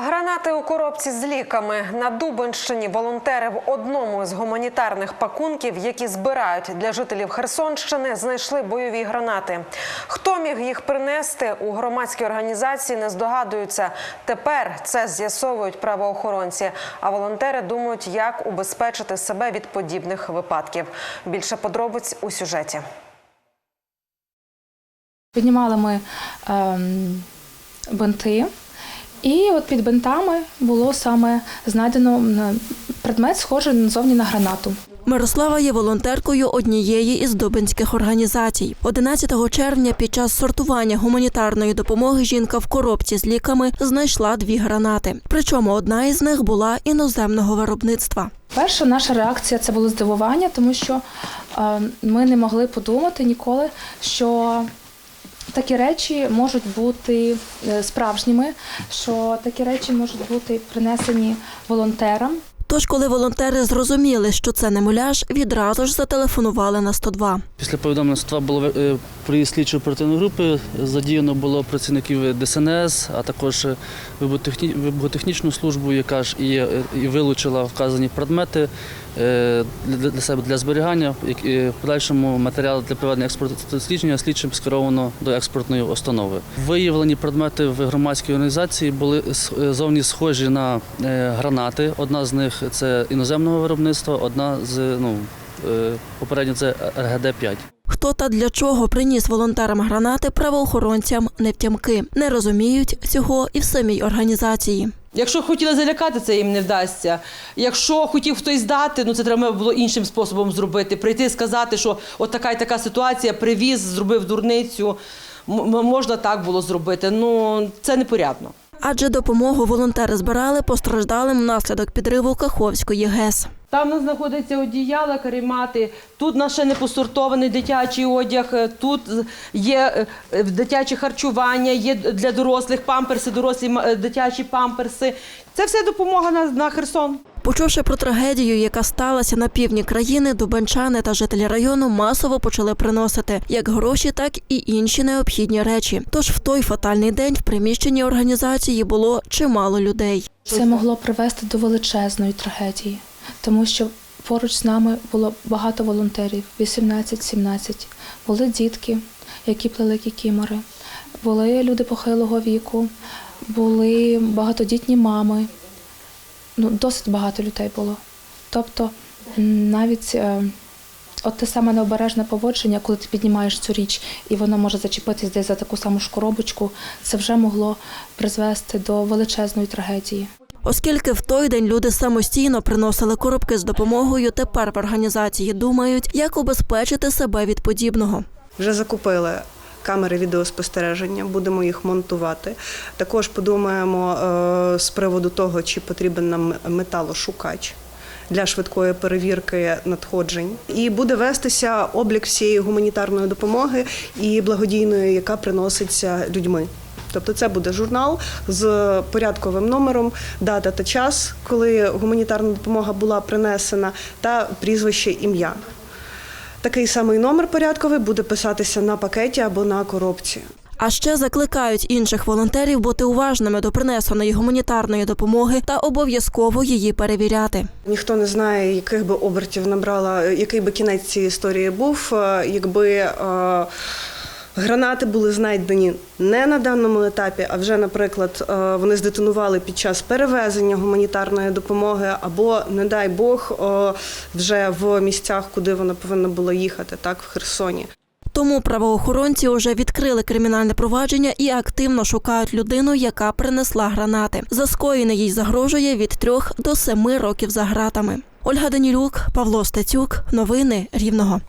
Гранати у коробці з ліками на Дубенщині волонтери в одному з гуманітарних пакунків, які збирають для жителів Херсонщини, знайшли бойові гранати. Хто міг їх принести у громадській організації, не здогадуються. Тепер це з'ясовують правоохоронці. А волонтери думають, як убезпечити себе від подібних випадків. Більше подробиць у сюжеті. Піднімали ми ем, бинти, і от під бинтами було саме знайдено предмет, схожий назовні на гранату. Мирослава є волонтеркою однієї із дубинських організацій. 11 червня під час сортування гуманітарної допомоги жінка в коробці з ліками знайшла дві гранати. Причому одна із них була іноземного виробництва. Перша наша реакція це було здивування, тому що е, ми не могли подумати ніколи, що такі речі можуть бути е, справжніми, що такі речі можуть бути принесені волонтерам. Тож, коли волонтери зрозуміли, що це не муляж, відразу ж зателефонували на 102. Після повідомлення 102 було е, приїзд слідчої оперативної групи. Задіяно було працівників ДСНС, а також е, вибухотехнічну службу, яка ж і, і вилучила вказані предмети для для себе для зберігання. і В подальшому матеріал для проведення експортного дослідження слідчим скеровано до експортної установи. Виявлені предмети в громадській організації були е, зовні схожі на е, гранати. Одна з них це іноземного виробництва, одна з ну. Е, Попередньо це РГД-5. Хто та для чого приніс волонтерам гранати, правоохоронцям не втямки. Не розуміють цього і в самій організації. Якщо хотіли залякати, це їм не вдасться. Якщо хотів хтось здати, ну це треба було іншим способом зробити. Прийти сказати, що от така і така ситуація, привіз, зробив дурницю. Можна так було зробити. Ну це непорядно. Адже допомогу волонтери збирали постраждалим внаслідок підриву Каховської ГЕС. Там у нас знаходиться одіяла, каремати, тут у нас ще не посортований дитячий одяг, е, тут є е, дитяче харчування, є для дорослих памперси, дорослі е, дитячі памперси. Це все допомога на, на Херсон. Почувши про трагедію, яка сталася на півдні країни, дубенчани та жителі району масово почали приносити як гроші, так і інші необхідні речі. Тож в той фатальний день в приміщенні організації було чимало людей. Це могло привести до величезної трагедії, тому що поруч з нами було багато волонтерів 18-17. Були дітки, які плели кікімори, були люди похилого віку, були багатодітні мами. Ну, досить багато людей було. Тобто навіть е, от те саме необережне поводження, коли ти піднімаєш цю річ, і воно може зачепитись десь за таку саму ж коробочку, це вже могло призвести до величезної трагедії. Оскільки в той день люди самостійно приносили коробки з допомогою, тепер в організації думають, як убезпечити себе від подібного. Вже закупили камери відеоспостереження, будемо їх монтувати. Також подумаємо е, з приводу того, чи потрібен нам металошукач. Для швидкої перевірки надходжень і буде вестися облік всієї гуманітарної допомоги і благодійної, яка приноситься людьми. Тобто це буде журнал з порядковим номером, дата та час, коли гуманітарна допомога була принесена, та прізвище ім'я. Такий самий номер порядковий буде писатися на пакеті або на коробці. А ще закликають інших волонтерів бути уважними до принесеної гуманітарної допомоги та обов'язково її перевіряти. Ніхто не знає, яких би обертів набрала, який би кінець цієї історії був, е, якби е, гранати були знайдені не на даному етапі, а вже, наприклад, е, вони здетонували під час перевезення гуманітарної допомоги, або, не дай Бог, е, вже в місцях, куди вона повинна була їхати, так в Херсоні. Тому правоохоронці вже відкрили кримінальне провадження і активно шукають людину, яка принесла гранати. За скоєне їй загрожує від трьох до семи років за гратами. Ольга Данілюк, Павло Стецюк. Новини Рівного.